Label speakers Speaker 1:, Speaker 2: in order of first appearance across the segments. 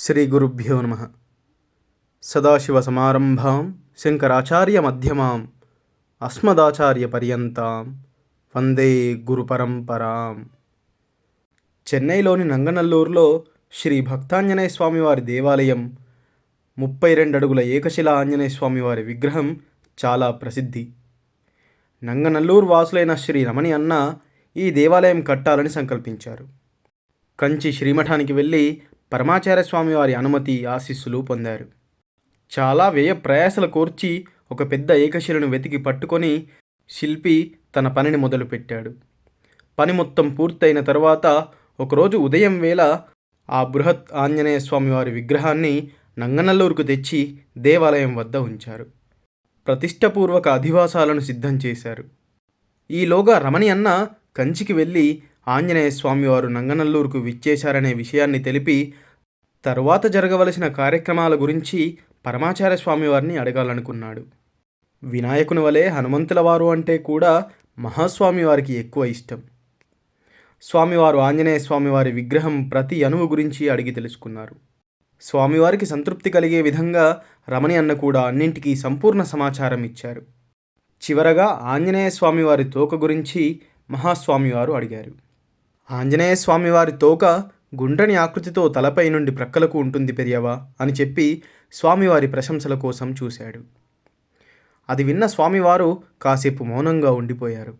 Speaker 1: శ్రీ గురుభ్యో నమ. మధ్యమాం అస్మదాచార్య పర్యంతం వందే గురుపరంపరాం. చెన్నైలోని నంగనల్లూరులో శ్రీ భక్తాంజనేయ స్వామివారి దేవాలయం ముప్పై రెండు అడుగుల ఏకశిలా ఆంజనేయ స్వామివారి విగ్రహం చాలా ప్రసిద్ధి. నంగనల్లూరు వాసులైన శ్రీ రమణి అన్న ఈ దేవాలయం కట్టాలని సంకల్పించారు. కంచి శ్రీమఠానికి వెళ్ళి పరమాచార్య స్వామి వారి అనుమతి ఆశీస్సులు పొందారు. చాలా వ్యయ ప్రయాసలు కోర్చి ఒక పెద్ద ఏకశిలను వెతికి పట్టుకొని శిల్పి తన పనిని మొదలుపెట్టాడు. పని మొత్తం పూర్తయిన తర్వాత ఒకరోజు ఉదయం వేళ ఆ బృహత్ ఆంజనేయ స్వామి వారి విగ్రహాన్ని నంగనల్లూరుకు తెచ్చి దేవాలయం వద్ద ఉంచారు. ప్రతిష్టపూర్వక అధివాసాలను సిద్ధం చేశారు. ఈలోగా రమణి అన్న కంచికి వెళ్ళి ఆంజనేయ స్వామివారు నంగనల్లూరుకు విచ్చేశారనే విషయాన్ని తెలిపి తరువాత జరగవలసిన కార్యక్రమాల గురించి పరమాచార్య స్వామివారిని అడగాలనుకున్నాడు. వినాయకుని వలె హనుమంతుల వారు అంటే కూడా మహాస్వామి వారికి ఎక్కువ ఇష్టం. స్వామివారు ఆంజనేయ స్వామివారి విగ్రహం ప్రతి అణువు గురించి అడిగి తెలుసుకున్నారు. స్వామివారికి సంతృప్తి కలిగే విధంగా రమణి అన్న కూడా అన్నింటికీ సంపూర్ణ సమాచారం ఇచ్చారు. చివరగా ఆంజనేయ స్వామివారి తోక గురించి మహాస్వామివారు అడిగారు. ఆంజనేయ స్వామివారి తోక గుండ్రని ఆకృతితో తలపై నుండి ప్రక్కలకు ఉంటుంది పెరియవా అని చెప్పి స్వామివారి ప్రశంసల కోసం చూశాడు. అది విన్న స్వామివారు కాసేపు మౌనంగా ఉండిపోయారు.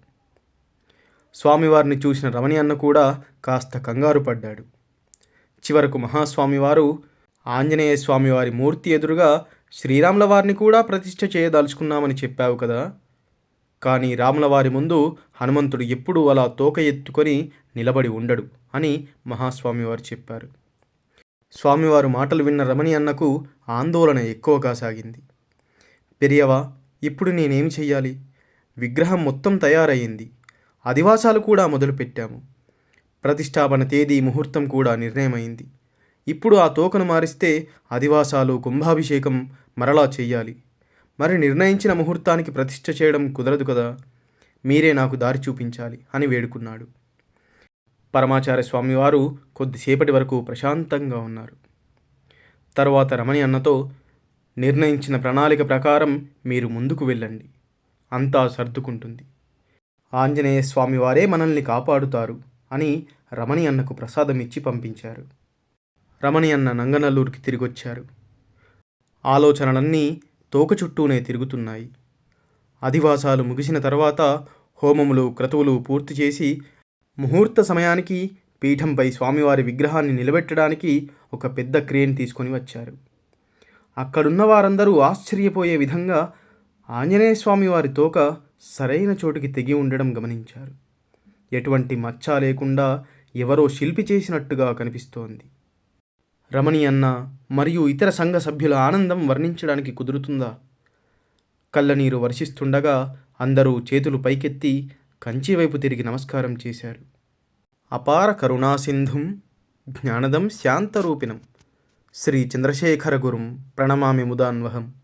Speaker 1: స్వామివారిని చూసిన రమణి అన్న కూడా కాస్త కంగారు పడ్డాడు. చివరకు మహాస్వామివారు ఆంజనేయ స్వామివారి మూర్తి ఎదురుగా శ్రీరాముల వారిని కూడా ప్రతిష్ఠ చేయదలుచుకున్నామని చెప్పావు కదా? కానీ రాముల వారి ముందు హనుమంతుడు ఎప్పుడూ అలా తోక ఎత్తుకొని నిలబడి ఉండడు అని మహాస్వామివారు చెప్పారు. స్వామివారు మాటలు విన్న రమణి అన్నకు ఆందోళన ఎక్కువగా సాగింది. పెరియవా ఇప్పుడు నేనేమి చెయ్యాలి? విగ్రహం మొత్తం తయారయ్యింది అధివాసాలు కూడా మొదలుపెట్టాము. ప్రతిష్టాపన తేదీ ముహూర్తం కూడా నిర్ణయమైంది. ఇప్పుడు ఆ తోకను మారిస్తే అధివాసాలు కుంభాభిషేకం మరలా చెయ్యాలి. మరి నిర్ణయించిన ముహూర్తానికి ప్రతిష్ఠ చేయడం కుదరదు కదా? మీరే నాకు దారి చూపించాలి అని వేడుకున్నాడు. పరమాచార్య స్వామివారు కొద్దిసేపటి వరకు ప్రశాంతంగా ఉన్నారు. తర్వాత రమణి అన్నతో నిర్ణయించిన ప్రణాళిక ప్రకారం మీరు ముందుకు వెళ్ళండి. అంతా సర్దుకుంటుంది. ఆంజనేయ స్వామివారే మనల్ని కాపాడుతారు అని రమణి అన్నకు ప్రసాదం ఇచ్చి పంపించారు. రమణి అన్న నంగనల్లూరుకి తిరిగొచ్చారు. ఆలోచనలన్నీ తోక చుట్టూనే తిరుగుతున్నాయి. అధివాసాలు ముగిసిన తర్వాత హోమములు క్రతువులు పూర్తి చేసి ముహూర్త సమయానికి పీఠంపై స్వామివారి విగ్రహాన్ని నిలబెట్టడానికి ఒక పెద్ద క్రేన్ తీసుకొని వచ్చారు. అక్కడున్న వారందరూ ఆశ్చర్యపోయే విధంగా ఆంజనేయ స్వామి వారి తోక సరైన చోటుకి తెగి ఉండడం గమనించారు. ఎటువంటి మచ్చ లేకుండా ఎవరో శిల్పి చేసినట్టుగా కనిపిస్తోంది. రమణి అన్న మరియు ఇతర సంఘ సభ్యుల ఆనందం వర్ణించడానికి కుదురుతుందా? కళ్ళనీరు వర్షిస్తుండగా అందరూ చేతులు పైకెత్తి కంచి వైపు తిరిగి నమస్కారం చేశారు. అపార కరుణాసింధుం జ్ఞానదం శాంతరూపిణం. శ్రీ చంద్రశేఖర గురుం ప్రణమామి ముదాన్వహం.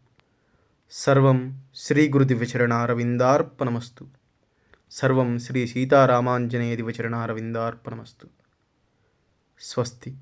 Speaker 1: సర్వం శ్రీ గురుదివ్యచరణారవిందార్పణమస్తు సర్వం శ్రీ సీతారామాంజనేయ దివచరణారవిందార్పణమస్తు స్వస్తి.